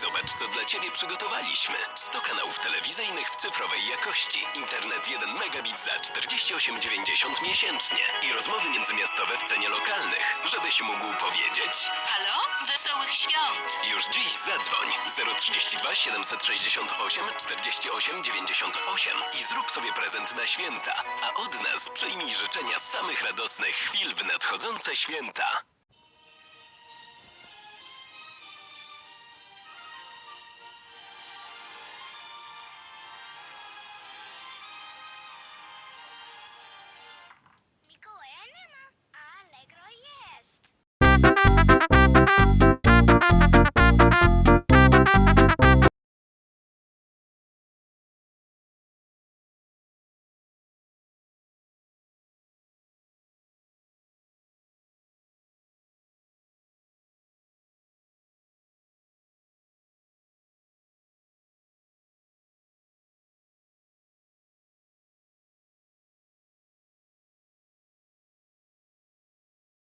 Zobacz, co dla Ciebie przygotowaliśmy. 100 kanałów telewizyjnych w cyfrowej jakości. Internet 1 megabit za 48,90 miesięcznie. I rozmowy międzymiastowe w cenie lokalnych, żebyś mógł powiedzieć. Halo? Wesołych świąt! Już dziś zadzwoń 032 768 48 98 i zrób sobie prezent na święta. A od nas przyjmij życzenia samych radosnych chwil w nadchodzące święta.